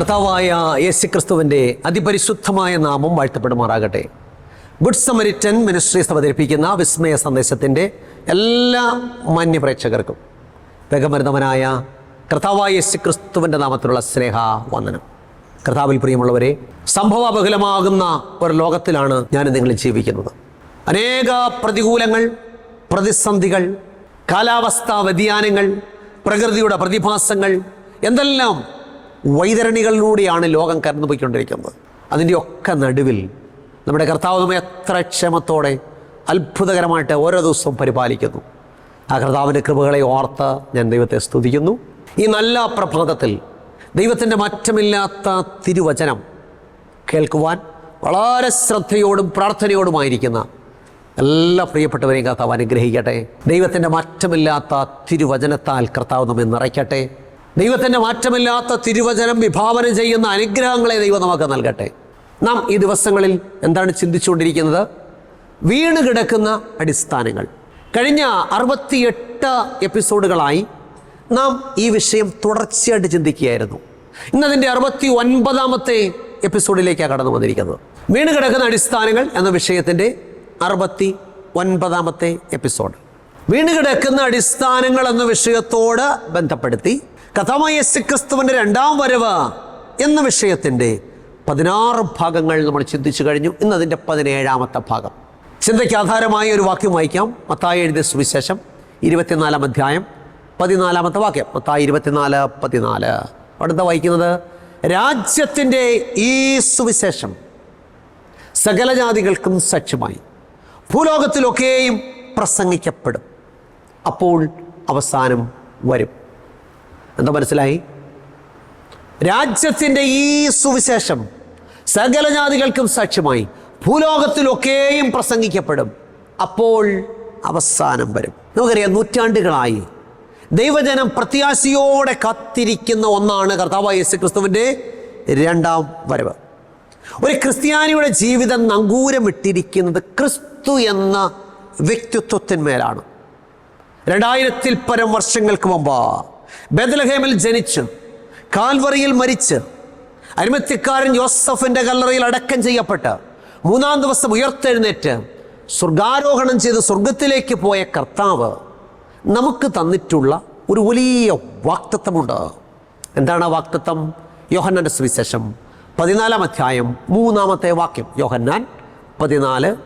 കർത്താവായ യേശു ക്രിസ്തുവിന്റെ അതിപരിശുദ്ധമായ നാമം വാഴ്ത്തപ്പെടുമാറാകട്ടെ. ഗുഡ് സമരിറ്റൻ മിനിസ്ട്രീസ് അവതരിപ്പിക്കുന്ന വിസ്മയ സന്ദേശത്തിന്റെ എല്ലാ മാന്യപ്രേക്ഷകർക്കും വേഗമരുന്നവനായ കർത്താവായ യേശു ക്രിസ്തുവിന്റെ നാമത്തിലുള്ള സ്നേഹ വന്ദനം. കർത്താവിൽ പ്രിയമുള്ളവരെ സംഭവബഹുലമാകുന്ന ഒരു ലോകത്തിലാണ് ഞാൻ നിങ്ങൾ ജീവിക്കുന്നത്. അനേക പ്രതികൂലങ്ങൾ പ്രതിസന്ധികൾ കാലാവസ്ഥാ വ്യതിയാനങ്ങൾ പ്രകൃതിയുടെ പ്രതിഭാസങ്ങൾ എന്തെല്ലാം വൈതരണികളിലൂടെയാണ് ലോകം കടന്നുപോയിക്കൊണ്ടിരിക്കുന്നത് അതിന്റെ ഒക്കെ നടുവിൽ നമ്മുടെ കർത്താവ് നമ്മെ എത്ര ക്ഷമത്തോടെ അത്ഭുതകരമായിട്ട് ഓരോ ദിവസവും പരിപാലിക്കുന്നു. ആ കർത്താവിന്റെ കൃപകളെ ഓർത്ത് ഞാൻ ദൈവത്തെ സ്തുതിക്കുന്നു. ഈ നല്ല പ്രഭാതത്തിൽ ദൈവത്തിന്റെ മാറ്റമില്ലാത്ത തിരുവചനം കേൾക്കുവാൻ വളരെ ശ്രദ്ധയോടും പ്രാർത്ഥനയോടുമായിരിക്കുന്ന എല്ലാ പ്രിയപ്പെട്ടവരെയും കർത്താവ് അനുഗ്രഹിക്കട്ടെ. ദൈവത്തിന്റെ മാറ്റമില്ലാത്ത തിരുവചനത്താൽ കർത്താവ് നമ്മെ നിറയ്ക്കട്ടെ. ദൈവത്തിന്റെ മാറ്റമില്ലാത്ത തിരുവചനം വിഭാവനം ചെയ്യുന്ന അനുഗ്രഹങ്ങളെ ദൈവം നമുക്ക് നൽകട്ടെ. നാം ഈ ദിവസങ്ങളിൽ എന്താണ് ചിന്തിച്ചുകൊണ്ടിരിക്കുന്നത്? വീണ് കിടക്കുന്ന അടിസ്ഥാനങ്ങൾ. കഴിഞ്ഞ അറുപത്തിയെട്ട് എപ്പിസോഡുകളായി നാം ഈ വിഷയം തുടർച്ചയായിട്ട് ചിന്തിക്കുകയായിരുന്നു. ഇന്നതിന്റെ അറുപത്തി ഒൻപതാമത്തെ എപ്പിസോഡിലേക്കാണ് കടന്നു വന്നിരിക്കുന്നത്. വീണ് കിടക്കുന്ന അടിസ്ഥാനങ്ങൾ എന്ന വിഷയത്തിന്റെ അറുപത്തി ഒൻപതാമത്തെ എപ്പിസോഡ്. വീണ് കിടക്കുന്ന അടിസ്ഥാനങ്ങൾ എന്ന വിഷയത്തോട് ബന്ധപ്പെടുത്തി കഥാമായ ക്രിസ്തുവിന്റെ രണ്ടാം വരവ് എന്ന വിഷയത്തിന്റെ പതിനാറ് ഭാഗങ്ങൾ നമ്മൾ ചിന്തിച്ചു കഴിഞ്ഞു. ഇന്ന് അതിന്റെ പതിനേഴാമത്തെ ഭാഗം. ചിന്തയ്ക്ക് ആധാരമായ ഒരു വാക്യം വായിക്കാം. മത്തായി എഴുതിയ സുവിശേഷം ഇരുപത്തിനാലാം അധ്യായം പതിനാലാമത്തെ വാക്യം. മത്തായി ഇരുപത്തിനാല് പതിനാല്. അടുത്ത വായിക്കുന്നത് രാജ്യത്തിന്റെ ഈ സുവിശേഷം സകല ജാതികൾക്കും സാക്ഷ്യമായി. ഭൂലോകത്തിലൊക്കെയും പ്രസംഗിക്കപ്പെടും. അപ്പോൾ അവസാനം വരും. എന്താ മനസ്സിലായി? രാജ്യത്തിന്റെ ഈ സുവിശേഷം സകല ജാതികൾക്കും സാക്ഷ്യമായി ഭൂലോകത്തിലൊക്കെയും പ്രസംഗിക്കപ്പെടും. അപ്പോൾ അവസാനം വരും. നമുക്കറിയാം നൂറ്റാണ്ടുകളായി ദൈവജനം പ്രത്യാശയോടെ കാത്തിരിക്കുന്ന ഒന്നാണ് കർത്താവ് യേശു ക്രിസ്തുവിന്റെ രണ്ടാം വരവ്. ഒരു ക്രിസ്ത്യാനിയുടെ ജീവിതം നങ്കൂരമിട്ടിരിക്കുന്നത് ക്രിസ്തു എന്ന വ്യക്തിത്വത്തിന്മേലാണ്. രണ്ടായിരത്തിൽ പരം വർഷങ്ങൾക്ക് മുമ്പ് ബദലഹേമിൽ ജനിച്ച്. കാൽവറിയിൽ മരിച്ച്. അരിമത്യക്കാരൻ യോസഫിന്റെ കല്ലറയിൽ അടക്കം ചെയ്യപ്പെട്ട്. മൂന്നാം ദിവസം ഉയർത്തെഴുന്നേറ്റ് സ്വർഗാരോഹണം ചെയ്ത് സ്വർഗത്തിലേക്ക് പോയ കർത്താവ് നമുക്ക് തന്നിട്ടുള്ള ഒരു വലിയ വാക്തത്വമുണ്ട്. എന്താണ് ആ വാക്തത്വം? യോഹന്നാന്റെ സുവിശേഷം പതിനാലാം അധ്യായം മൂന്നാമത്തെ വാക്യം. യോഹന്നാൻ പതിനാല്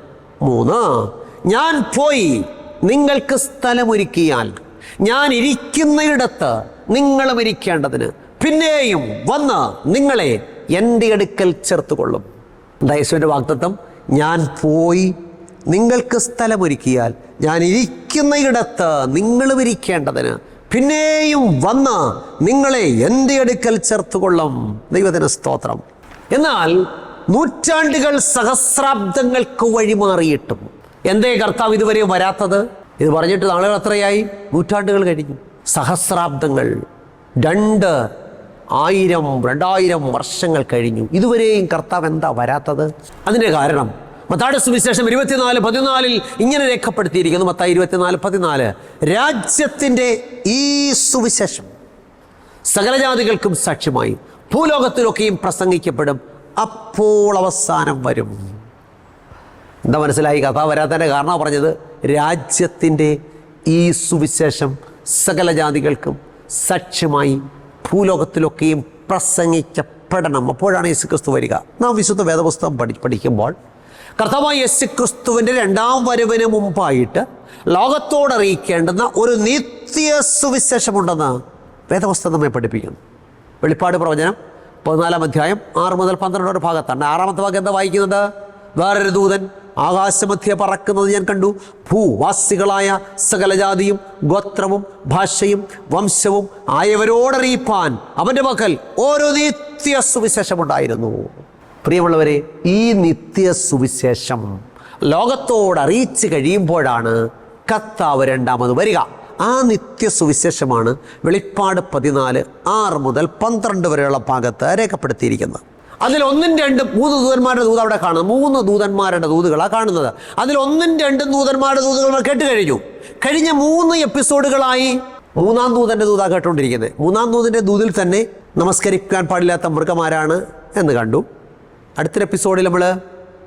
മൂന്ന്. ഞാൻ പോയി നിങ്ങൾക്ക് സ്ഥലമൊരുക്കിയാൽ ഞാൻ ഇരിക്കുന്നയിടത്ത് നിങ്ങളും ഇരിക്കേണ്ടതിന്. പിന്നെയും വന്ന് നിങ്ങളെ എന്റെ അടുക്കൽ ചേർത്തുകൊള്ളും. യേശുവിന്റെ വാക്തത്വം ഞാൻ പോയി നിങ്ങൾക്ക് സ്ഥലമൊരുക്കിയാൽ ഞാൻ ഇരിക്കുന്നയിടത്ത് നിങ്ങളും ഇരിക്കേണ്ടതിന്. പിന്നെയും വന്ന് നിങ്ങളെ എന്റെ അടുക്കൽ ചേർത്തുകൊള്ളും. ദൈവദിന സ്തോത്രം. എന്നാൽ നൂറ്റാണ്ടുകൾ സഹസ്രാബ്ദങ്ങൾക്ക് വഴിമാറിയിട്ടും. എന്തേ കർത്താവ് ഇതുവരെ വരാത്തത്? ഇത് പറഞ്ഞിട്ട് നാളുകൾ എത്രയായി? നൂറ്റാണ്ടുകൾ കഴിഞ്ഞു. സഹസ്രാബ്ദങ്ങൾ. രണ്ട് ആയിരം രണ്ടായിരം വർഷങ്ങൾ കഴിഞ്ഞു. ഇതുവരെയും കർത്താവ് എന്താ വരാത്തത്? അതിന്റെ കാരണം മത്താട് സുവിശേഷം ഇരുപത്തിനാല് പതിനാലിൽ ഇങ്ങനെ രേഖപ്പെടുത്തിയിരിക്കുന്നു. മത്തായി ഇരുപത്തിനാല് പതിനാല്. രാജ്യത്തിന്റെ ഈ സുവിശേഷം സകലജാതികൾക്കും സാക്ഷ്യമായി ഭൂലോകത്തിലൊക്കെയും പ്രസംഗിക്കപ്പെടും. അപ്പോൾ അവസാനം വരും. എന്താ മനസ്സിലായി? കഥ വരാത്തതിന്റെ കാരണം പറഞ്ഞത്. രാജ്യത്തിന്റെ ഈ സുവിശേഷം സകല ജാതികൾക്കും സാക്ഷ്യമായി ഭൂലോകത്തിലൊക്കെയും പ്രസംഗിക്കപ്പെടണം അപ്പോഴാണ് യേശു ക്രിസ്തു വരിക. നാം വിശുദ്ധ വേദപുസ്തകം പഠി പഠിക്കുമ്പോൾ കർത്താവായ യേശുക്രിസ്തുവിന്റെ രണ്ടാം വരവിന് മുമ്പായിട്ട് ലോകത്തോടറിയിക്കേണ്ടുന്ന ഒരു നിത്യ സുവിശേഷമുണ്ടെന്ന് വേദപുസ്തകം നമ്മെ പഠിപ്പിക്കുന്നു. വെളിപ്പാട് പ്രവചനം പതിനാലാം അധ്യായം ആറ് മുതൽ പന്ത്രണ്ട് ഭാഗത്താണ്. ആറാമത്തെ ഭാഗം എന്താ വായിക്കുന്നത്? വേറൊരു ദൂതൻ ആകാശമധ്യ പറക്കുന്നത് ഞാൻ കണ്ടു. ഭൂവാസികളായ സകലജാതിയും ഗോത്രവും ഭാഷയും വംശവും ആയവരോടറിയിപ്പാൻ അവന്റെ മക്കൾ ഓരോ നിത്യ സുവിശേഷമുണ്ടായിരുന്നു പ്രിയമുള്ളവരെ ഈ നിത്യ സുവിശേഷം ലോകത്തോട് അറിയിച്ചു കഴിയുമ്പോഴാണ് കത്താവ് രണ്ടാമത് വരിക. ആ നിത്യ സുവിശേഷമാണ് വെളിപ്പാട് പതിനാല് ആറ് മുതൽ പന്ത്രണ്ട് വരെയുള്ള ഭാഗത്ത് രേഖപ്പെടുത്തിയിരിക്കുന്നത്. അതിൽ ഒന്നും രണ്ടും മൂന്ന് ദൂതന്മാരുടെ ദൂത് അവിടെ കാണുന്നത്. മൂന്ന് ദൂതന്മാരുടെ ദൂതുകളാണ് കാണുന്നത്. അതിൽ ഒന്നും രണ്ടും ദൂതന്മാരുടെ ദൂതുകൾ കേട്ട് കഴിഞ്ഞു. കഴിഞ്ഞ മൂന്ന് എപ്പിസോഡുകളായി മൂന്നാം ദൂതന്റെ ദൂതാ കേട്ടുകൊണ്ടിരിക്കുന്നത് മൂന്നാം ദൂതിന്റെ ദൂതിൽ തന്നെ നമസ്കരിക്കാൻ പാടില്ലാത്ത മൃഗമാരാണ് എന്ന് കണ്ടു. അടുത്ത എപ്പിസോഡിൽ നമ്മൾ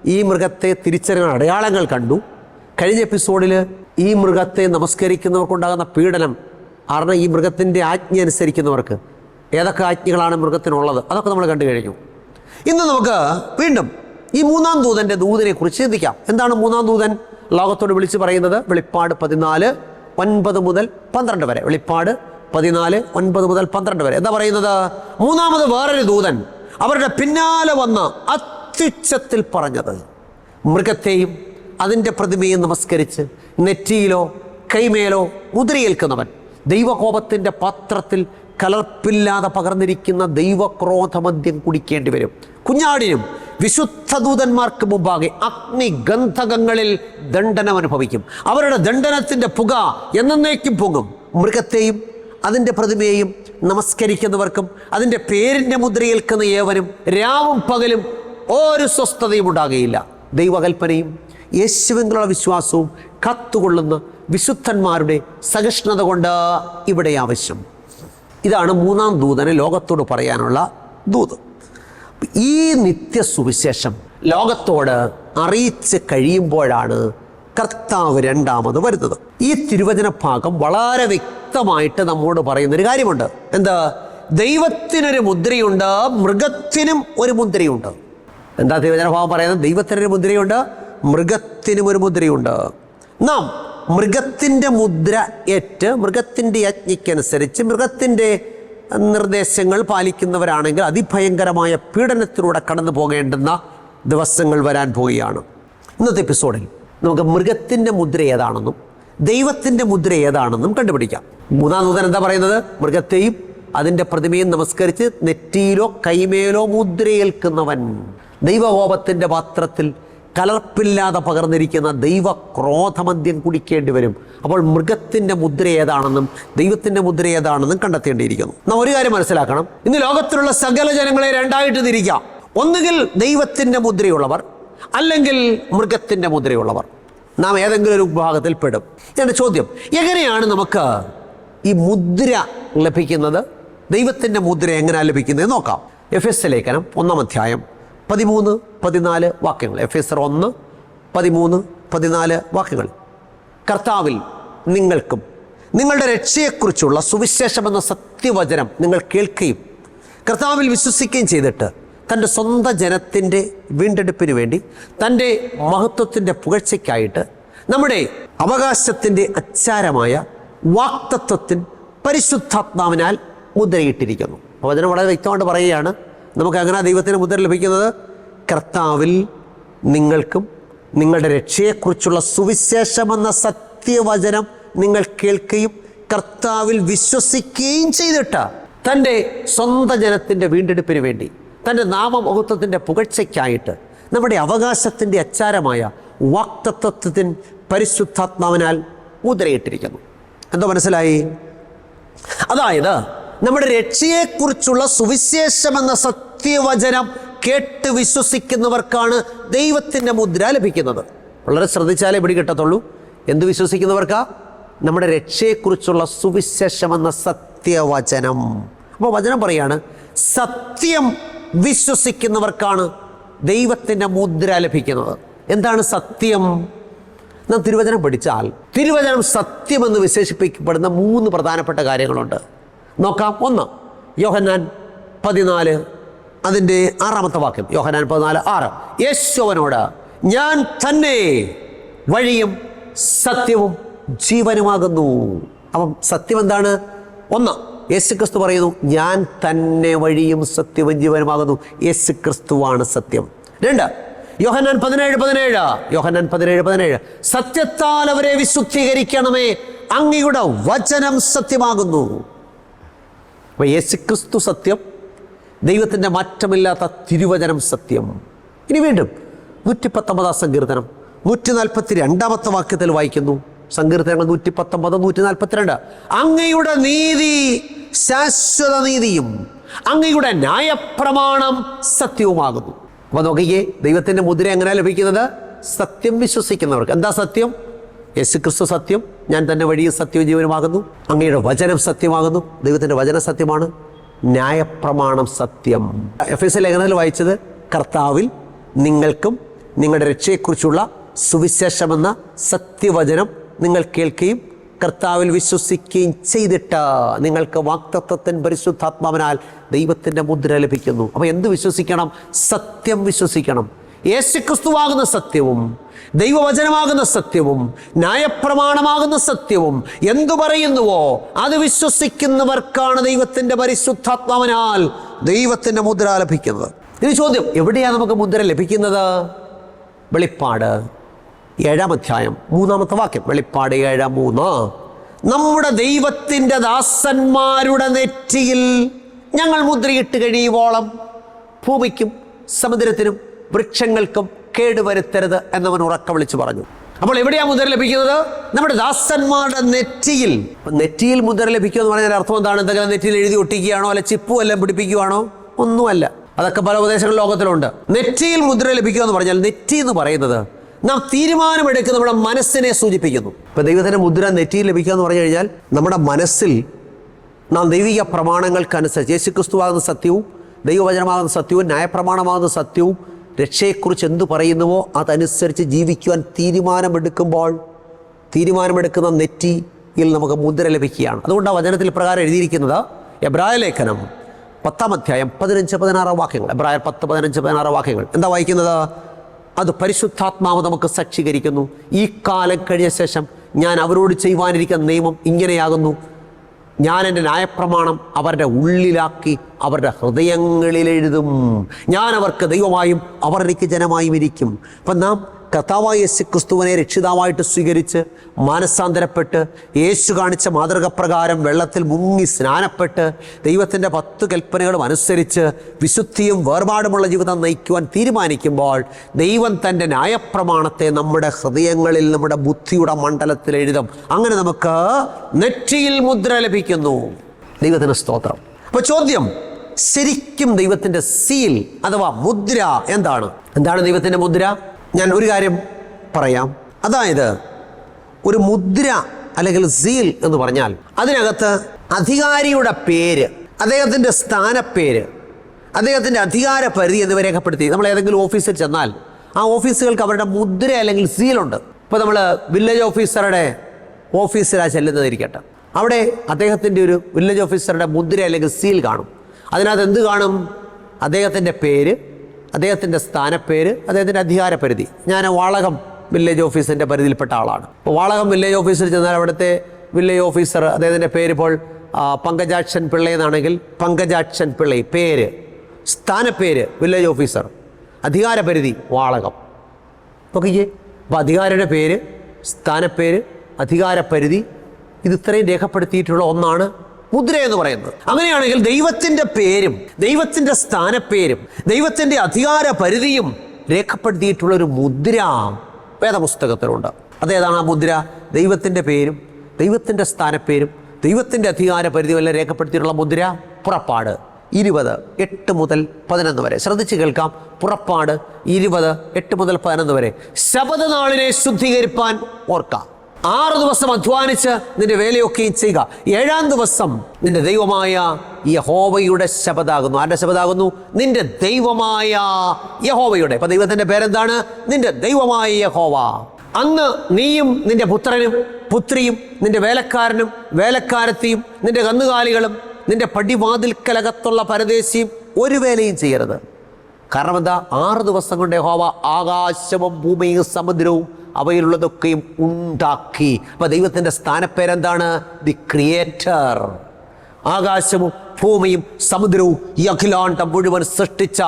ഈ മൃഗത്തെ തിരിച്ചറിയുന്ന അടയാളങ്ങൾ കണ്ടു. കഴിഞ്ഞ എപ്പിസോഡിൽ ഈ മൃഗത്തെ നമസ്കരിക്കുന്നവർക്കുണ്ടാകുന്ന പീഡനം കാരണം ഈ മൃഗത്തിന്റെ ആജ്ഞ അനുസരിക്കുന്നവർക്ക്. ഏതൊക്കെ ആജ്ഞകളാണ് മൃഗത്തിനുള്ളത്? അതൊക്കെ നമ്മൾ കണ്ടു കഴിഞ്ഞു. ഇന്ന് നമുക്ക് വീണ്ടും ഈ മൂന്നാം ദൂതന്റെ ദൂതനെ കുറിച്ച് ചിന്തിക്കാം. എന്താണ് മൂന്നാം ദൂതൻ? ലോകത്തോട് വിളിച്ചു പറയുന്നത് വെളിപ്പാട് പതിനാല് ഒൻപത് മുതൽ പന്ത്രണ്ട് വരെ. വെളിപ്പാട് പതിനാല് ഒൻപത് മുതൽ പന്ത്രണ്ട് വരെ. എന്താ പറയുന്നത്? മൂന്നാമത് വേറൊരു ദൂതൻ അവരുടെ പിന്നാലെ വന്ന അത്യുച്ചത്തിൽ പറഞ്ഞത് മൃഗത്തെയും അതിന്റെ പ്രതിമയും നമസ്കരിച്ച് നെറ്റിയിലോ കൈമേലോ മുദ്രയേൽക്കുന്നവൻ ദൈവകോപത്തിന്റെ പാത്രത്തിൽ കലർപ്പില്ലാതെ പകർന്നിരിക്കുന്ന ദൈവക്രോധമദ്യം കുടിക്കേണ്ടി വരും. കുഞ്ഞാടിനും വിശുദ്ധ ദൂതന്മാർക്ക് മുമ്പാകെ അഗ്നിഗന്ധകങ്ങളിൽ ദണ്ഡനം അനുഭവിക്കും. അവരുടെ ദണ്ഡനത്തിന്റെ പുക എന്നേക്കും പൊങ്ങും. മൃഗത്തെയും അതിന്റെ പ്രതിമയെയും നമസ്കരിക്കുന്നവർക്കും അതിന്റെ പേരിന്റെ മുദ്രയേൽക്കുന്ന ഏവനും രാവും പകലും ഒരു സ്വസ്ഥതയും ഉണ്ടാകുകയില്ല. ദൈവകൽപ്പനയും യേശുവിനുള്ള വിശ്വാസവും കത്തുകൊള്ളുന്ന വിശുദ്ധന്മാരുടെ സഹിഷ്ണുത കൊണ്ട് ഇവിടെ ആവശ്യം. ഇതാണ് മൂന്നാം ദൂതന് ലോകത്തോട് പറയാനുള്ള ദൂത്. ഈ നിത്യ സുവിശേഷം ലോകത്തോട് അറിയിച്ച് കഴിയുമ്പോഴാണ് കർത്താവ് രണ്ടാമത് വരുന്നത്. ഈ തിരുവചന ഭാഗം വളരെ വ്യക്തമായിട്ട് നമ്മോട് പറയുന്നൊരു കാര്യമുണ്ട്. എന്താ? ദൈവത്തിനൊരു മുദ്രയുണ്ട് മൃഗത്തിനും ഒരു മുദ്രയുണ്ട്. എന്താ തിരുവചന ഭാഗം പറയുന്നത്? ദൈവത്തിനൊരു മുദ്രയുണ്ട് മൃഗത്തിനും ഒരു മുദ്രയുണ്ട്. നാം മൃഗത്തിന്റെ മുദ്ര ഏറ്റ് മൃഗത്തിന്റെ യജ്ഞയ്ക്കനുസരിച്ച് മൃഗത്തിന്റെ നിർദ്ദേശങ്ങൾ പാലിക്കുന്നവരാണെങ്കിൽ അതിഭയങ്കരമായ പീഡനത്തിലൂടെ കടന്നു പോകേണ്ടുന്ന ദിവസങ്ങൾ വരാൻ പോവുകയാണ്. ഇന്നത്തെ എപ്പിസോഡിൽ നമുക്ക് മൃഗത്തിന്റെ മുദ്ര ഏതാണെന്നും ദൈവത്തിന്റെ മുദ്ര ഏതാണെന്നും കണ്ടുപിടിക്കാം. മൂന്നാം നൂതൻ എന്താ പറയുന്നത്? മൃഗത്തെയും അതിന്റെ പ്രതിമയും നമസ്കരിച്ച് നെറ്റിയിലോ കൈമേലോ മുദ്രയേൽക്കുന്നവൻ ദൈവകോപത്തിന്റെ പാത്രത്തിൽ കലർപ്പില്ലാതെ പകർന്നിരിക്കുന്ന ദൈവ ക്രോധമദ്യം കുടിക്കേണ്ടി വരും. അപ്പോൾ മൃഗത്തിന്റെ മുദ്ര ഏതാണെന്നും ദൈവത്തിന്റെ മുദ്ര ഏതാണെന്നും കണ്ടെത്തേണ്ടിയിരിക്കുന്നു. നാം ഒരു കാര്യം മനസ്സിലാക്കണം. ഇന്ന് ലോകത്തിലുള്ള സകല ജനങ്ങളെ രണ്ടായിട്ട് തിരിക്കാം. ഒന്നുകിൽ ദൈവത്തിന്റെ മുദ്രയുള്ളവർ അല്ലെങ്കിൽ മൃഗത്തിന്റെ മുദ്രയുള്ളവർ. നാം ഏതെങ്കിലും ഒരു വിഭാഗത്തിൽ പെടും എന്റെ ചോദ്യം. എങ്ങനെയാണ് നമുക്ക് ഈ മുദ്ര ലഭിക്കുന്നത്? ദൈവത്തിന്റെ മുദ്ര എങ്ങനെയാണ് ലഭിക്കുന്നത് നോക്കാം. എഫ് എസ് ലേഖനം ഒന്നാം അധ്യായം പതിമൂന്ന് പതിനാല് വാക്യങ്ങൾ. എഫ് എസ് ഒന്ന് പതിമൂന്ന് പതിനാല് വാക്യങ്ങൾ. കർത്താവിൽ നിങ്ങൾക്കും നിങ്ങളുടെ രക്ഷയെക്കുറിച്ചുള്ള സുവിശേഷമെന്ന സത്യവചനം നിങ്ങൾ കേൾക്കുകയും കർത്താവിൽ വിശ്വസിക്കുകയും ചെയ്തിട്ട് തന്റെ സ്വന്തം ജനത്തിന്റെ വീണ്ടെടുപ്പിന് വേണ്ടി തന്റെ മഹത്വത്തിന്റെ പുകഴ്ചയ്ക്കായിട്ട് നമ്മുടെ അവകാശത്തിന്റെ അച്ചാരമായ വാക്തത്വത്തിൽ പരിശുദ്ധാത്മാവിനാൽ മുദ്രയിട്ടിരിക്കുന്നു. അതിനെ വളരെ വ്യക്തമായിട്ട് പറയുകയാണ്. നമുക്ക് അങ്ങനെ ദൈവത്തിന് മുദ്ര ലഭിക്കുന്നത് കർത്താവിൽ നിങ്ങൾക്കും നിങ്ങളുടെ രക്ഷയെക്കുറിച്ചുള്ള സുവിശേഷമെന്ന സത്യവചനം നിങ്ങൾ കേൾക്കുകയും കർത്താവിൽ വിശ്വസിക്കുകയും ചെയ്തിട്ട് തന്റെ സ്വന്തം ജനത്തിന്റെ വീണ്ടെടുപ്പിന് വേണ്ടി തന്റെ നാമമഹത്വത്തിന്റെ പുകഴ്ചയ്ക്കായിട്ട് നമ്മുടെ അവകാശത്തിന്റെ അച്ചാരമായ വാക്തത്വത്തിൻ പരിശുദ്ധാത്മാവിനാൽ മുദ്രയിട്ടിരിക്കുന്നു. എന്തോ മനസ്സിലായി? അതായത് നമ്മുടെ രക്ഷയെക്കുറിച്ചുള്ള സുവിശേഷമെന്ന സത്യവചനം കേട്ട് വിശ്വസിക്കുന്നവർക്കാണ് ദൈവത്തിന്റെ മുദ്ര ലഭിക്കുന്നത്. വളരെ ശ്രദ്ധിച്ചാലേ പിടി കിട്ടത്തുള്ളൂ. എന്ത് വിശ്വസിക്കുന്നവർക്കാ? നമ്മുടെ രക്ഷയെക്കുറിച്ചുള്ള സുവിശേഷം എന്ന സത്യവചനം. അപ്പോൾ വചനം പറയാണ് സത്യം വിശ്വസിക്കുന്നവർക്കാണ് ദൈവത്തിന്റെ മുദ്ര ലഭിക്കുന്നത്. എന്താണ് സത്യം? നാം തിരുവചനം പഠിച്ചാൽ തിരുവചനം സത്യമെന്ന് വിശേഷിപ്പിക്കപ്പെടുന്ന മൂന്ന് പ്രധാനപ്പെട്ട കാര്യങ്ങളുണ്ട്. നോക്കാം ഒന്ന് യോഹന്നാൻ പതിനാല് അതിന്റെ ആറാമത്തെ വാക്യം യോഹനാൻ പതിനാല് ആറ്. യേശുവനോട് ഞാൻ തന്നെ വഴിയും സത്യവും ജീവനുമാകുന്നു. അപ്പം സത്യം എന്താണ്? ഒന്ന് യേശു ക്രിസ്തു പറയുന്നു ഞാൻ തന്നെ വഴിയും സത്യവും ജീവനുമാകുന്നു. യേശു ക്രിസ്തുവാണ് സത്യം. രണ്ട് യോഹനാൻ പതിനേഴ് പതിനേഴ് യോഹനാൻ പതിനേഴ് പതിനേഴ് സത്യത്താൽ അവരെ വിശുദ്ധീകരിക്കണമേ അങ്ങയുടെ വചനം സത്യമാകുന്നു. അപ്പോൾ യേശുക്രിസ്തു സത്യം ദൈവത്തിന്റെ മാറ്റമില്ലാത്ത തിരുവചനം സത്യം. ഇനി വീണ്ടും നൂറ്റി പത്തൊമ്പതാം സങ്കീർത്തനം. നൂറ്റി നാൽപ്പത്തി രണ്ടാമത്തെ വാക്യത്തിൽ വായിക്കുന്നു. സങ്കീർത്തനങ്ങൾ നൂറ്റി പത്തൊമ്പത് നൂറ്റി നാൽപ്പത്തിരണ്ട് അങ്ങയുടെ നീതി ശാശ്വത നീതിയും അങ്ങയുടെ ന്യായപ്രമാണം സത്യവുമാകുന്നു. അപ്പോൾ നോക്കിക്കേ ദൈവത്തിന്റെ മുദ്ര എങ്ങനെ ലഭിക്കുന്നത്? സത്യം വിശ്വസിക്കുന്നവർക്ക്. എന്താ സത്യം? യേശു ക്രിസ്തു സത്യം. ഞാൻ തന്നെ വഴിയും സത്യവും ജീവനുമാകുന്നു. അങ്ങയുടെ വചനം സത്യമാകുന്നു. ദൈവത്തിന്റെ വചന സത്യമാണ്. ന്യായപ്രമാണം സത്യം. എഫ് എസ് ലേഖനത്തിൽ വായിച്ചത് കർത്താവിൽ നിങ്ങൾക്കും നിങ്ങളുടെ രക്ഷയെക്കുറിച്ചുള്ള സുവിശേഷമെന്ന സത്യവചനം നിങ്ങൾ കേൾക്കുകയും കർത്താവിൽ വിശ്വസിക്കുകയും ചെയ്തിട്ട് നിങ്ങൾക്ക് വാക്തത്വത്തിൻ പരിശുദ്ധാത്മാവിനാൽ ദൈവത്തിന്റെ മുദ്ര ലഭിക്കുന്നു. അപ്പോൾ എന്ത് വിശ്വസിക്കണം? സത്യം വിശ്വസിക്കണം. യേശുക്രിസ്തുവാകുന്ന സത്യവും ദൈവവചനമാകുന്ന സത്യവും ന്യായപ്രമാണമാകുന്ന സത്യവും എന്തു പറയുന്നുവോ അത് വിശ്വസിക്കുന്നവർക്കാണ് ദൈവത്തിന്റെ പരിശുദ്ധാത്മാവിനാൽ ദൈവത്തിന്റെ മുദ്ര ലഭിക്കുന്നത്. ഇനി ചോദ്യം എവിടെയാണ് നമുക്ക് മുദ്ര ലഭിക്കുന്നത്? വെളിപ്പാട് ഏഴാം അധ്യായം മൂന്നാമത്തെ വാക്യം. വെളിപ്പാട് ഏഴ് മൂന്ന്. നമ്മുടെ ദൈവത്തിന്റെ ദാസന്മാരുടെ നെറ്റിയിൽ ഞങ്ങൾ മുദ്രയിട്ട് കഴിയുവോളം ഭൂമിക്കും സമുദ്രത്തിനും വൃക്ഷങ്ങൾക്കും കേടുവരുത്തരുത് എന്നവൻ ഉറക്ക വിളിച്ചു പറഞ്ഞു. അപ്പോൾ എവിടെയാ മുദ്ര ലഭിക്കുന്നത്? നമ്മുടെ ദാസന്മാരുടെ നെറ്റിയിൽ. നെറ്റിയിൽ മുദ്ര ലഭിക്കുക എന്ന് പറഞ്ഞാൽ അർത്ഥം എന്താണ്? എന്തെങ്കിലും നെറ്റിയിൽ എഴുതി ഒട്ടിക്കുകയാണോ? അല്ല ചിപ്പു എല്ലാം പിടിപ്പിക്കുകയാണോ ഒന്നുമല്ല. അതൊക്കെ പല ഉപദേശങ്ങൾ ലോകത്തിലുണ്ട്. നെറ്റിയിൽ മുദ്ര ലഭിക്കുക എന്ന് പറഞ്ഞാൽ നെറ്റി എന്ന് പറയുന്നത് നാം തീരുമാനമെടുക്കുന്ന നമ്മുടെ മനസ്സിനെ സൂചിപ്പിക്കുന്നു. ഇപ്പൊ ദൈവത്തിന്റെ മുദ്ര നെറ്റിയിൽ ലഭിക്കുക എന്ന് പറഞ്ഞു കഴിഞ്ഞാൽ നമ്മുടെ മനസ്സിൽ നാം ദൈവിക പ്രമാണങ്ങൾക്കനുസരിച്ച് യേശുക്രിസ്തുവാകുന്ന സത്യവും ദൈവവചനമാകുന്ന സത്യവും ന്യായപ്രമാണമാകുന്ന സത്യവും രക്ഷയെക്കുറിച്ച് എന്തു പറയുന്നുവോ അതനുസരിച്ച് ജീവിക്കുവാൻ തീരുമാനമെടുക്കുമ്പോൾ തീരുമാനമെടുക്കുന്ന നെറ്റിയിൽ നമുക്ക് മുദ്ര ലഭിക്കുകയാണ്. അതുകൊണ്ട് ആ വചനത്തിൽ പ്രകാരം എഴുതിയിരിക്കുന്നത് എബ്രായ ലേഖനം പത്താം അധ്യായം പതിനഞ്ച് പതിനാറ് വാക്യങ്ങൾ. എബ്രായർ പത്ത് പതിനഞ്ച് പതിനാറ് വാക്യങ്ങൾ. എന്താ വായിക്കുന്നത്? അത് പരിശുദ്ധാത്മാവ് നമുക്ക് സാക്ഷീകരിക്കുന്നു ഈ കാലം കഴിഞ്ഞ ശേഷം ഞാൻ അവരോട് ചെയ്യുവാനിരിക്കുന്ന നിയമം ഇങ്ങനെയാകുന്നു. ഞാൻ എന്റെ ന്യായപ്രമാണം അവരുടെ ഉള്ളിലാക്കി അവരുടെ ഹൃദയങ്ങളിൽ എഴുതും ഞാൻ അവർക്ക് ദൈവമായും അവർ എനിക്ക് ജനമായും ഇരിക്കും. അപ്പം നാം കർത്താവായ യേശു ക്രിസ്തുവിനെ രക്ഷിതാവായിട്ട് സ്വീകരിച്ച് മാനസാന്തരപ്പെട്ട് യേശു കാണിച്ച മാതൃകപ്രകാരം വെള്ളത്തിൽ മുങ്ങി സ്നാനപ്പെട്ട് ദൈവത്തിന്റെ പത്ത് കൽപ്പനകളും അനുസരിച്ച് വിശുദ്ധിയും വേർപാടുമുള്ള ജീവിതം നയിക്കുവാൻ തീരുമാനിക്കുമ്പോൾ ദൈവം തന്റെ ന്യായപ്രമാണത്തെ നമ്മുടെ ഹൃദയങ്ങളിൽ നമ്മുടെ ബുദ്ധിയുടെ മണ്ഡലത്തിൽ എഴുതും. അങ്ങനെ നമുക്ക് നെറ്റിയിൽ മുദ്ര ലഭിക്കുന്നു. ദൈവത്തിന് സ്തോത്രം. അപ്പോൾ ചോദ്യം ശരിക്കും ദൈവത്തിന്റെ സീൽ അഥവാ മുദ്ര എന്താണ്? എന്താണ് ദൈവത്തിന്റെ മുദ്ര? ഞാൻ ഒരു കാര്യം പറയാം. അതായത് ഒരു മുദ്ര അല്ലെങ്കിൽ സീൽ എന്ന് പറഞ്ഞാൽ അതിനകത്ത് അധികാരിയുടെ പേര് അദ്ദേഹത്തിന്റെ സ്ഥാനപ്പേര് അദ്ദേഹത്തിന്റെ അധികാര പരിധി എന്നിവ രേഖപ്പെടുത്തി നമ്മൾ ഏതെങ്കിലും ഓഫീസിൽ ചെന്നാൽ ആ ഓഫീസുകൾക്ക് അവരുടെ മുദ്ര അല്ലെങ്കിൽ സീലുണ്ട് ഇപ്പോൾ നമ്മൾ വില്ലേജ് ഓഫീസറുടെ ഓഫീസിലാണ് ചെല്ലുന്നതിരിക്കട്ടെ അവിടെ അദ്ദേഹത്തിന്റെ ഒരു വില്ലേജ് ഓഫീസറുടെ മുദ്ര അല്ലെങ്കിൽ സീൽ കാണും. അതിനകത്ത് എന്ത് കാണും? അദ്ദേഹത്തിന്റെ പേര് അദ്ദേഹത്തിന്റെ സ്ഥാനപ്പേര് അദ്ദേഹത്തിന്റെ അധികാര പരിധി ഞാൻ വാളകം വില്ലേജ് ഓഫീസിന്റെ പരിധിയിൽപ്പെട്ട ആളാണ്. അപ്പോൾ വാളകം വില്ലേജ് ഓഫീസിൽ ചെന്നാൽ അവിടുത്തെ വില്ലേജ് ഓഫീസർ അദ്ദേഹത്തിന്റെ പേര് ഇപ്പോൾ പങ്കജാക്ഷൻ പിള്ള എന്നാണെങ്കിൽ പങ്കജാക്ഷൻ പിള്ളൈ പേര് സ്ഥാനപ്പേര് വില്ലേജ് ഓഫീസർ അധികാര പരിധി വാളകം. നോക്കിക്കേ അപ്പോൾ അധികാരിയുടെ പേര് സ്ഥാനപ്പേര് അധികാര പരിധി ഇത് ഇത്രയും രേഖപ്പെടുത്തിയിട്ടുള്ള ഒന്നാണ് മുദ്ര എന്ന് പറയുന്നത്. അങ്ങനെയാണെങ്കിൽ ദൈവത്തിന്റെ പേരും ദൈവത്തിന്റെ സ്ഥാനപ്പേരും ദൈവത്തിന്റെ അധികാര പരിധിയും രേഖപ്പെടുത്തിയിട്ടുള്ള ഒരു മുദ്ര വേദപുസ്തകത്തിലുണ്ട്. അതേതാണ് ആ മുദ്ര? ദൈവത്തിന്റെ പേരും ദൈവത്തിന്റെ സ്ഥാനപ്പേരും ദൈവത്തിന്റെ അധികാര പരിധിയും എല്ലാം രേഖപ്പെടുത്തിയിട്ടുള്ള മുദ്ര പുറപ്പാട്. ഇരുപത് എട്ട് മുതൽ പതിനൊന്ന് വരെ. ശ്രദ്ധിച്ച് കേൾക്കാം. പുറപ്പാട് ഇരുപത് എട്ട് മുതൽ പതിനൊന്ന് വരെ. ശബദനാളിനെ ശുദ്ധീകരിപ്പാൻ ഓർക്കാം. ആറ് ദിവസം അധ്വാനിച്ച് നിന്റെ വേലയൊക്കെയും ചെയ്യുക. ഏഴാം ദിവസം നിന്റെ ദൈവമായ യഹോവയുടെ ശബദാകുന്നു ആരുടെ ശബദാകുന്നു നിന്റെ ദൈവമായ യഹോവയുടെ. അപ്പൊ ദൈവത്തിന്റെ പേരെന്താണ്? നിന്റെ ദൈവമായ യഹോവ. അന്ന് നീയും നിന്റെ പുത്രനും പുത്രിയും നിന്റെ വേലക്കാരനും വേലക്കാരത്തിയും നിന്റെ കന്നുകാലികളും നിന്റെ പടിവാതിൽക്കലകത്തുള്ള പരദേശിയും ഒരു വേലയും ചെയ്യരുത്. കാരണം എന്താ? ആറ് ദിവസം കൊണ്ട് യഹോവ ആകാശവും ഭൂമിയും സമുദ്രവും അവയിലുള്ളതൊക്കെയും ഉണ്ടാക്കി. അപ്പൊ ദൈവത്തിന്റെ സ്ഥാനപ്പേരെന്താണ്? ദി ക്രിയേറ്റർ ആകാശവും ഭൂമിയും സമുദ്രവും ഈ അഖിലാണ്ടം മുഴുവൻ സൃഷ്ടിച്ച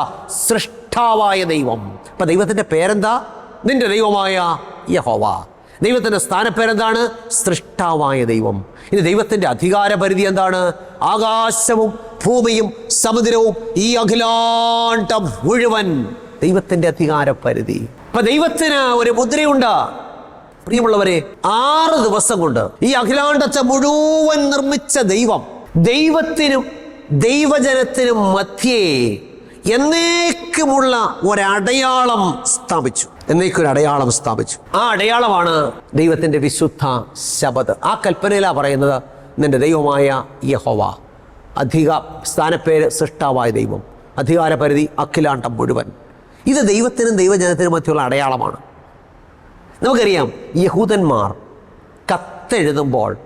സൃഷ്ടാവായ ദൈവം. അപ്പൊ ദൈവത്തിന്റെ പേരെന്താ? നിന്റെ ദൈവമായ യഹോവ. ദൈവത്തിന്റെ സ്ഥാനപ്പേരെന്താണ്? സൃഷ്ടാവായ ദൈവം. ഇനി ദൈവത്തിന്റെ അധികാര പരിധി എന്താണ്? ആകാശവും ഭൂമിയും സമുദ്രവും ഈ അഖിലാണ്ടം മുഴുവൻ ദൈവത്തിന്റെ അധികാര പരിധി അപ്പൊ ദൈവത്തിന് ഒരു മുദ്രയുണ്ട്. പ്രിയമുള്ളവരെ ആറ് ദിവസം കൊണ്ട് ഈ അഖിലാണ്ടത്തെ മുഴുവൻ നിർമ്മിച്ച ദൈവം ദൈവത്തിനും ദൈവജനത്തിനും മധ്യേ എന്നേക്കുമുള്ള ഒരടയാളം സ്ഥാപിച്ചു. എന്നേക്കൊരു അടയാളം സ്ഥാപിച്ചു. ആ അടയാളമാണ് ദൈവത്തിന്റെ വിശുദ്ധ ശബദ് ആ കൽപ്പനയിലാണ് പറയുന്നത് നിന്റെ ദൈവമായ യഹോവ. അധിക സ്ഥാനപ്പേര് സൃഷ്ടാവായ ദൈവം. അധികാരപരിധി അഖിലാണ്ടം മുഴുവൻ. ഇത് ദൈവത്തിനും ദൈവജനത്തിനും മധ്യമുള്ള അടയാളമാണ്. നമുക്കറിയാം യഹൂദന്മാർ കത്തെഴുതുമ്പോൾ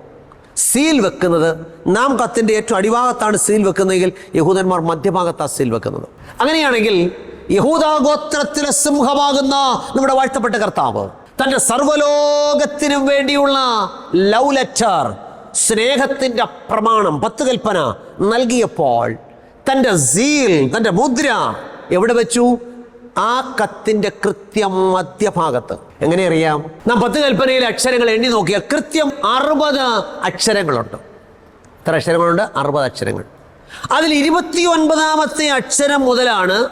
സീൽ വെക്കുന്നത് നാം കത്തിന്റെ ഏറ്റവും അടിഭാഗത്താണ് സീൽ വെക്കുന്നതെങ്കിൽ യഹൂദന്മാർ മധ്യഭാഗത്താണ് സീൽ വെക്കുന്നത്. അങ്ങനെയാണെങ്കിൽ യഹൂദാഗോത്രത്തിലെ സിംഹമാകുന്ന നമ്മുടെ വാഴ്ത്തപ്പെട്ട കർത്താവ് തന്റെ സർവലോകത്തിനും വേണ്ടിയുള്ള ലവ് ലെറ്റർ സ്നേഹത്തിന്റെ പ്രമാണം പത്ത് കൽപ്പന നൽകിയപ്പോൾ തന്റെ സീൽ തന്റെ മുദ്ര എവിടെ വെച്ചു? ആ കത്തിന്റെ കൃത്യം മധ്യഭാഗത്ത്. എങ്ങനെ അറിയാം? നാം പത്ത് കൽപ്പനയിലെ അക്ഷരങ്ങൾ എണ്ണി നോക്കിയാൽ കൃത്യം അറുപത് അക്ഷരങ്ങളുണ്ട്. എത്ര അക്ഷരങ്ങളുണ്ട്? അറുപത് അക്ഷരങ്ങൾ. അതിൽ ഇരുപത്തി ഒൻപതാമത്തെ അക്ഷരം മുതലാണ്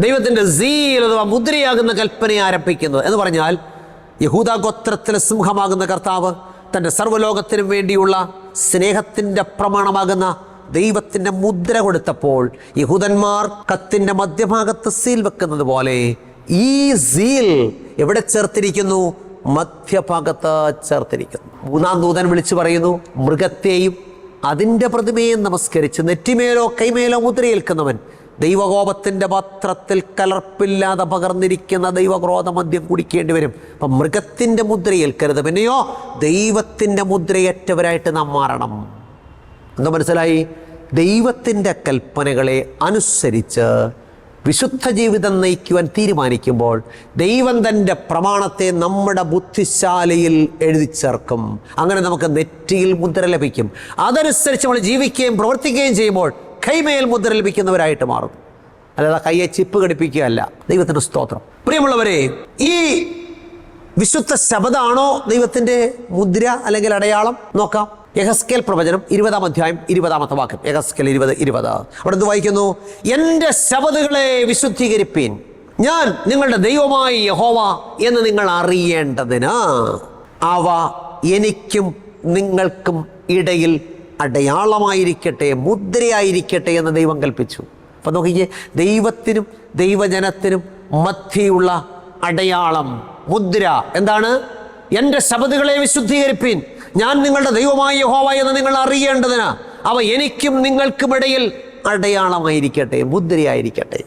ദൈവത്തിന്റെ സീൽ അഥവാ മുദ്രയാകുന്ന കൽപ്പന ആരംഭിക്കുന്നത്. എന്ന് പറഞ്ഞാൽ യഹൂദ ഗോത്രത്തിലെ സിംഹമാകുന്ന കർത്താവ് തന്റെ സർവലോകത്തിനും വേണ്ടിയുള്ള സ്നേഹത്തിന്റെ പ്രമാണമാകുന്ന ദൈവത്തിന്റെ മുദ്ര കൊടുത്തപ്പോൾ യഹൂദന്മാർ കത്തിന്റെ മധ്യഭാഗത്ത് സീൽ വെക്കുന്നത് പോലെ ഈ സീൽ എവിടെ ചേർത്തിരിക്കുന്നു? മധ്യഭാഗത്ത് ചേർത്തിരിക്കുന്നു. മൂന്നാം ദൂതൻ വിളിച്ചു പറയുന്നു മൃഗത്തെയും അതിന്റെ പ്രതിമയെ നമസ്കരിച്ച് നെറ്റിമേലോ കൈമേലോ മുദ്രയേൽക്കുന്നവൻ ദൈവകോപത്തിന്റെ പാത്രത്തിൽ കലർപ്പില്ലാതെ പകർന്നിരിക്കുന്ന ദൈവക്രോധ മദ്യം കുടിക്കേണ്ടി വരും. അപ്പം മൃഗത്തിന്റെ മുദ്രയേൽക്കരുത്. പിന്നെയോ ദൈവത്തിന്റെ മുദ്രയേറ്റവരായിട്ട് നാം മാറണം. എന്താ മനസ്സിലായി? ദൈവത്തിന്റെ കൽപ്പനകളെ അനുസരിച്ച് വിശുദ്ധ ജീവിതം നയിക്കുവാൻ തീരുമാനിക്കുമ്പോൾ ദൈവം തന്റെ പ്രമാണത്തെ നമ്മുടെ ബുദ്ധിശാലയിൽ എഴുതി ചേർക്കും. അങ്ങനെ നമുക്ക് നെറ്റിയിൽ മുദ്ര ലഭിക്കും. അതനുസരിച്ച് നമ്മൾ ജീവിക്കുകയും പ്രവർത്തിക്കുകയും ചെയ്യുമ്പോൾ കൈമേൽ മുദ്ര ലഭിക്കുന്നവരായിട്ട് മാറും. അല്ലാതെ കയ്യെ ചിപ്പ് ഘടിപ്പിക്കുകയല്ല. ദൈവത്തിന്റെ സ്തോത്രം. പ്രിയമുള്ളവരെ ഈ വിശുദ്ധ ശബദാണോ ദൈവത്തിന്റെ മുദ്ര അല്ലെങ്കിൽ അടയാളം? നോക്കാം. യഹസ്കേൽ പ്രവചനം ഇരുപതാം അധ്യായം ഇരുപതാമത്തെ വാക്യം. യഹസ്കേൽ ഇരുപത് ഇരുപത്. അവിടെ എന്ത് വായിക്കുന്നു? എന്റെ ശബദുകളെ വിശുദ്ധീകരിപ്പീൻ. ഞാൻ നിങ്ങളുടെ ദൈവമായി യഹോവ എന്ന് നിങ്ങൾ അറിയേണ്ടതിന് അവ എനിക്കും നിങ്ങൾക്കും ഇടയിൽ അടയാളമായിരിക്കട്ടെ മുദ്രയായിരിക്കട്ടെ എന്ന് ദൈവം കൽപ്പിച്ചു. അപ്പം നോക്കിക്കേ ദൈവത്തിനും ദൈവജനത്തിനും മധ്യയുള്ള അടയാളം മുദ്ര എന്താണ്? എന്റെ ശബദുകളെ വിശുദ്ധീകരിപ്പിൻ. ഞാൻ നിങ്ങളുടെ ദൈവമായ യഹോവ എന്ന് നിങ്ങൾ അറിയേണ്ടതിന് അവ എനിക്കും നിങ്ങൾക്കും ഇടയിൽ അടയാളമായിരിക്കട്ടെ മുദ്രയായിരിക്കട്ടെ.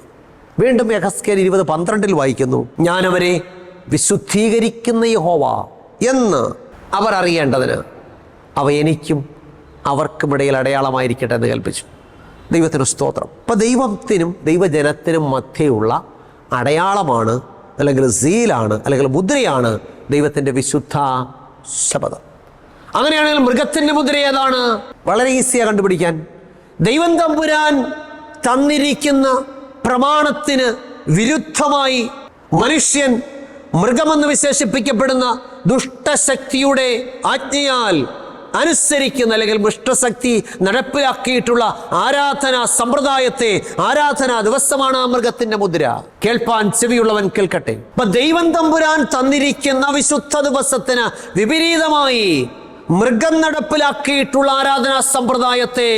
വീണ്ടും യഹസ്കേൽ ഇരുപത് പന്ത്രണ്ടിൽ വായിക്കുന്നു ഞാൻ അവരെ വിശുദ്ധീകരിക്കുന്ന യഹോവ എന്ന് അവർ അറിയേണ്ടതിന് അവ എനിക്കും അവർക്കുമിടയിൽ അടയാളമായിരിക്കട്ടെ എന്ന് കൽപ്പിച്ചു. ദൈവത്തിന് സ്തോത്രം. അപ്പം ദൈവത്തിനും ദൈവജനത്തിനും മധ്യയുള്ള അടയാളമാണ് അല്ലെങ്കിൽ സീലാണ് അല്ലെങ്കിൽ മുദ്രയാണ് ദൈവത്തിന്റെ വിശുദ്ധ ശബദം അങ്ങനെയാണെങ്കിൽ മൃഗത്തിന്റെ മുദ്ര ഏതാണ്? വളരെ ഈസിയാണ് കണ്ടുപിടിക്കാൻ. ദൈവം തമ്പുരാൻ തന്നിരിക്കുന്ന പ്രമാണത്തിന് വിരുദ്ധമായി മനുഷ്യൻ മൃഗമെന്ന് വിശേഷിപ്പിക്കപ്പെടുന്ന ദുഷ്ടശക്തിയുടെ ആജ്ഞയാൽ അനുസരിക്കുന്ന അല്ലെങ്കിൽ ദുഷ്ടശക്തി നടപ്പിലാക്കിയിട്ടുള്ള ആരാധനാ സമ്പ്രദായത്തെ ആരാധനാ ദിവസമാണ് ആ മൃഗത്തിന്റെ മുദ്ര. കേൾപ്പാൻ ചെവിയുള്ളവൻ കേൾക്കട്ടെ. അപ്പൊ ദൈവം തമ്പുരാൻ തന്നിരിക്കുന്ന വിശുദ്ധ ദിവസത്തിന് വിപരീതമായി മൃഗം നടപ്പിലാക്കിയിട്ടുള്ള ആരാധനാ സമ്പ്രദായത്തെ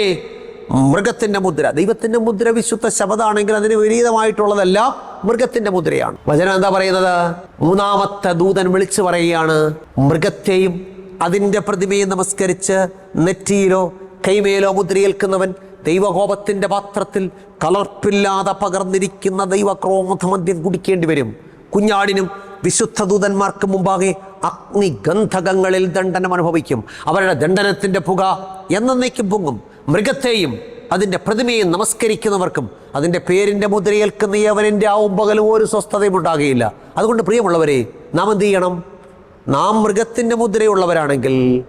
മൃഗത്തിന്റെ മുദ്ര. ദൈവത്തിന്റെ മുദ്ര വിശുദ്ധ ശബദാണെങ്കിൽ അതിന് വിപരീതമായിട്ടുള്ളതല്ല മൃഗത്തിന്റെ മുദ്രയാണ്. വചനം എന്താ പറയുന്നത്? മൂന്നാമത്തെ ദൂതൻ വിളിച്ചു പറയുകയാണ് മൃഗത്തെയും അതിന്റെ പ്രതിമയെ നമസ്കരിച്ച് നെറ്റിയിലോ കൈമേലോ മുദ്രയേൽക്കുന്നവൻ ദൈവകോപത്തിന്റെ പാത്രത്തിൽ കലർപ്പില്ലാതെ പകർന്നിരിക്കുന്ന ദൈവക്രോധമദ്യം കുടിക്കേണ്ടി വരും. കുഞ്ഞാടിനും വിശുദ്ധ ദൂതന്മാർക്ക് മുമ്പാകെ അഗ്നിഗന്ധകങ്ങളിൽ ദണ്ഡനം അനുഭവിക്കും. അവരുടെ ദണ്ഡനത്തിന്റെ പുക എന്നേക്കും പൊങ്ങും. മൃഗത്തെയും അതിന്റെ പ്രതിമയെ നമസ്കരിക്കുന്നവർക്കും അതിന്റെ പേരിന്റെ മുദ്രയേൽക്കുന്ന അവനിന്റെ ആവും പകലും ഒരു സ്വസ്ഥതയും ഉണ്ടാകുകയില്ല. അതുകൊണ്ട് പ്രിയമുള്ളവരെ നാം എന്ത് ചെയ്യണം? നാം മൃഗത്തിന്റെ മുദ്രയുള്ളവരാണെങ്കിൽ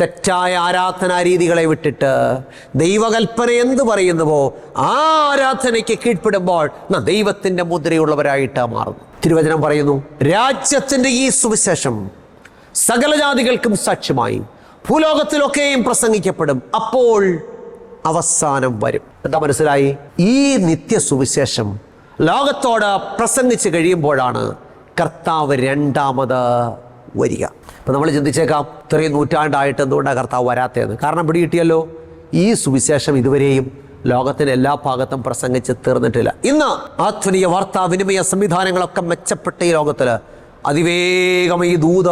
തെറ്റായ ആരാധനാ രീതികളെ വിട്ടിട്ട് ദൈവകൽപ്പന എന്ത് പറയുന്നുവോ ആ ആരാധനയ്ക്ക് കീഴ്പ്പെടുമ്പോൾ നാം ദൈവത്തിന്റെ മുദ്രയുള്ളവരായിട്ട് മാറുന്നു. തിരുവചനം പറയുന്നു രാജ്യത്തിന്റെ ഈ സുവിശേഷം സകല ജാതികൾക്കും സാക്ഷ്യമായി ഭൂലോകത്തിലൊക്കെയും പ്രസംഗിക്കപ്പെടും അപ്പോൾ അവസാനം വരും. എന്താ മനസ്സിലായി? ഈ നിത്യ സുവിശേഷം ലോകത്തോട് പ്രസംഗിച്ച് കഴിയുമ്പോഴാണ് കർത്താവ് രണ്ടാമത് വരിക. അപ്പം നമ്മൾ ചിന്തിച്ചേക്കാം ഇത്രയും നൂറ്റാണ്ടായിട്ട് എന്തുകൊണ്ടാണ് കർത്താവ് വരാത്തതെന്ന് കാരണം പിടികിട്ടിയല്ലോ ഈ സുവിശേഷം ഇതുവരെയും ലോകത്തിന്റെ എല്ലാ ഭാഗത്തും പ്രസംഗിച്ച് തീർന്നിട്ടില്ല. ഇന്ന് ആധുനിക വാർത്താ വിനിമയ സംവിധാനങ്ങളൊക്കെ മെച്ചപ്പെട്ട ഈ ലോകത്തിൽ അതിവേഗം ഈ ദൂത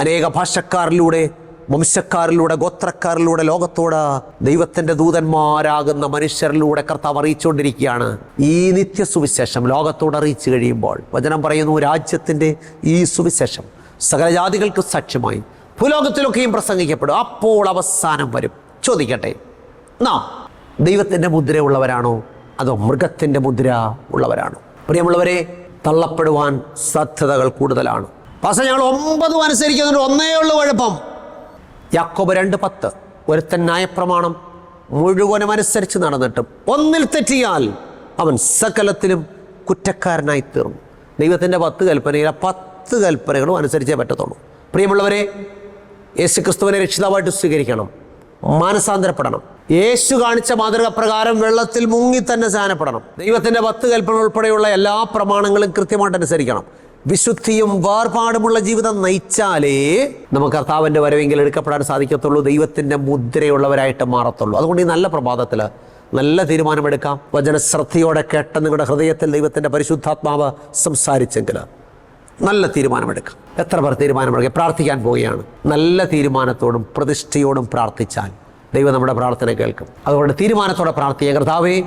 അനേക ഭാഷക്കാരിലൂടെ വംശക്കാരിലൂടെ ഗോത്രക്കാരിലൂടെ ലോകത്തോട് ദൈവത്തിന്റെ ദൂതന്മാരാകുന്ന മനുഷ്യരിലൂടെ കർത്താവ് അറിയിച്ചുകൊണ്ടിരിക്കുകയാണ്. ഈ നിത്യ സുവിശേഷം ലോകത്തോട് അറിയിച്ചു കഴിയുമ്പോൾ വചനം പറയുന്നു രാജ്യത്തിന്റെ ഈ സുവിശേഷം. സകല ജാതികൾക്ക് സാക്ഷ്യമായി ഭൂലോകത്തിലൊക്കെയും പ്രസംഗിക്കപ്പെടും. അപ്പോൾ അവസാനം വരും. ചോദിക്കട്ടെ നാം ദൈവത്തിന്റെ മുദ്ര ഉള്ളവരാണോ അതോ മൃഗത്തിന്റെ മുദ്ര ഉള്ളവരാണോ? പ്രിയമുള്ളവരെ തള്ളപ്പെടുവാൻ സാധ്യതകൾ കൂടുതലാണ്. പാസ ഞങ്ങൾ ഒമ്പതും അനുസരിക്കുന്നുണ്ട് ഒന്നേ ഉള്ളു കുഴപ്പം. യാക്കോബ് രണ്ട് പത്ത്. ഒരുത്തൻ ന്യായപ്രമാണം മുഴുവനും അനുസരിച്ച് നടന്നിട്ടും ഒന്നിൽ തെറ്റിയാൽ അവൻ സകലത്തിലും കുറ്റക്കാരനായി തീർന്നു. ദൈവത്തിന്റെ പത്ത് കൽപ്പനയിലെ പത്ത് കൽപ്പനകളും അനുസരിച്ചേ പറ്റത്തുള്ളൂ. പ്രിയമുള്ളവരെ യേശു ക്രിസ്തുവിനെ രക്ഷിതാവായിട്ട് സ്വീകരിക്കണം. മാനസാന്തരപ്പെടണം. യേശു കാണിച്ച മാതൃക പ്രകാരം വെള്ളത്തിൽ മുങ്ങി തന്നെ സ്നാനപ്പെടണം ദൈവത്തിന്റെ പത്ത് കൽപ്പന ഉൾപ്പെടെയുള്ള എല്ലാ പ്രമാണങ്ങളും കൃത്യമായിട്ട് അനുസരിക്കണം. വിശുദ്ധിയും വേർപാടുമുള്ള ജീവിതം നയിച്ചാലേ നമുക്ക് കർത്താവിന്റെ വരവെങ്കിൽ എടുക്കപ്പെടാൻ സാധിക്കത്തുള്ളൂ. ദൈവത്തിന്റെ മുദ്രയുള്ളവരായിട്ട് മാറത്തുള്ളൂ. അതുകൊണ്ട് ഈ നല്ല പ്രഭാതത്തിൽ നല്ല തീരുമാനമെടുക്കാം. വചന ശ്രദ്ധയോടെ കേട്ട നിങ്ങളുടെ ഹൃദയത്തിൽ ദൈവത്തിന്റെ പരിശുദ്ധാത്മാവ് സംസാരിച്ചെങ്കിൽ നല്ല തീരുമാനമെടുക്കാം. എത്ര പേർ തീരുമാനമെടുക്കുക പ്രാർത്ഥിക്കാൻ പോവുകയാണ്. നല്ല തീരുമാനത്തോടും പ്രതിഷ്ഠയോടും പ്രാർത്ഥിച്ചാൽ ദൈവം നമ്മുടെ പ്രാർത്ഥന കേൾക്കും. അതുകൊണ്ട് തീരുമാനത്തോടെ പ്രാർത്ഥിക്കുക. കർത്താവേ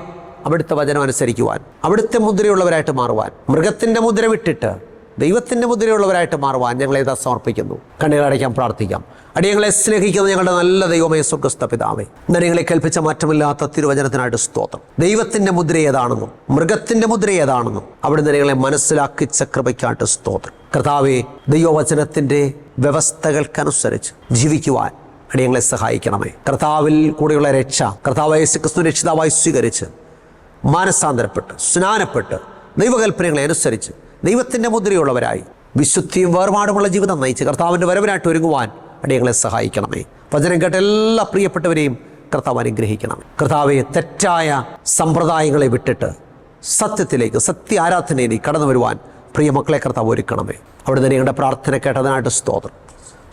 അവിടുത്തെ വചനം അനുസരിക്കുവാൻ അവിടുത്തെ മുദ്രയുള്ളവരായിട്ട് മാറുവാൻ മൃഗത്തിന്റെ മുദ്ര വിട്ടിട്ട് ദൈവത്തിന്റെ മുദ്രയുള്ളവരായിട്ട് മാറുവാൻ ഞങ്ങളെ ഇതാ സമർപ്പിക്കുന്നു. കണ്ണുകളടയ്ക്കാൻ പ്രാർത്ഥിക്കാം. അടിയങ്ങളെ സ്നേഹിക്കുന്ന ഞങ്ങളുടെ നല്ല ദൈവമേ സുഖസ്ഥ പിതാവേ നിങ്ങളെ കൽപ്പിച്ച മാറ്റമില്ലാത്ത തിരുവചനത്തിനായിട്ട് സ്തോത്രം. ദൈവത്തിന്റെ മുദ്ര ഏതാണെന്നും മൃഗത്തിന്റെ മുദ്ര ഏതാണെന്നും അവിടെ നിങ്ങളെ മനസ്സിലാക്കി കൃപയ്ക്കായിട്ട് സ്തോത്രം. കർത്താവെ ദൈവവചനത്തിന്റെ വ്യവസ്ഥകൾക്കനുസരിച്ച് ജീവിക്കുവാൻ അടിയങ്ങളെ സഹായിക്കണമേ. കർത്താവിൽ കൂടെയുള്ള രക്ഷ കർത്താവ് യേശു ക്രിസ്തു രക്ഷിതാവായി സ്വീകരിച്ച് മാനസാന്തരപ്പെട്ട് സ്നാനപ്പെട്ട് ദൈവകൽപ്പനകളെ അനുസരിച്ച് ദൈവത്തിന്റെ മുദ്രയുള്ളവരായി വിശുദ്ധിയും വേർപാടുമുള്ള ജീവിതം നയിച്ച് കർത്താവിന്റെ വരവനായിട്ട് ഒരുങ്ങുവാൻ അടിയങ്ങളെ സഹായിക്കണമേ. വചനം കേട്ട എല്ലാ പ്രിയപ്പെട്ടവരെയും കർത്താവ് അനുഗ്രഹിക്കണം കർത്താവെ തെറ്റായ സമ്പ്രദായങ്ങളെ വിട്ടിട്ട് സത്യത്തിലേക്ക് സത്യ ആരാധനയിലേക്ക് കടന്നു വരുവാൻ പ്രിയമക്കളെ കർത്താവ് ഒരുക്കണമേ. അവിടുന്ന് നിങ്ങളുടെ പ്രാർത്ഥന കേട്ടതിനായിട്ട് സ്തോത്രം.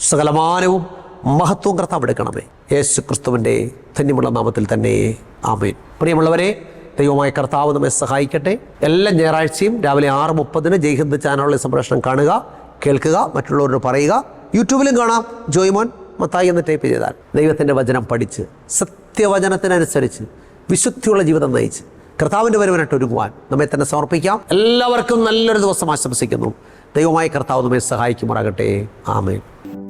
സകലമാനവും മഹത്വവും കർത്താവ് എടുക്കണമേ. യേശു ക്രിസ്തുവിന്റെ ധന്യമുള്ള നാമത്തിൽ തന്നെ. ആമേൻ. പ്രിയമുള്ളവരെ ദൈവമായ കർത്താവ് നമ്മെ സഹായിക്കട്ടെ. എല്ലാ ഞായറാഴ്ചയും രാവിലെ ആറ് മുപ്പതിന് ജയ്ഹിന്ദ് ചാനലിലെ സംപ്രേഷണം കാണുക കേൾക്കുക മറ്റുള്ളവരോട് പറയുക. യൂട്യൂബിലും കാണാം. ജോയ്മോൻ മത്തായി എന്ന് ടൈപ്പ് ചെയ്താൽ ദൈവത്തിന്റെ വചനം പഠിച്ച് സത്യവചനത്തിനനുസരിച്ച് വിശുദ്ധിയുള്ള ജീവിതം നയിച്ച് കർത്താവിന്റെ വരവിനായിട്ട് ഒരുങ്ങുവാൻ നമ്മെ തന്നെ സമർപ്പിക്കാം. എല്ലാവർക്കും നല്ലൊരു ദിവസം ആശംസിക്കുന്നു. ദൈവമായ കർത്താവ് നമ്മെ സഹായിക്കുമാറാകട്ടെ. ആമേൻ.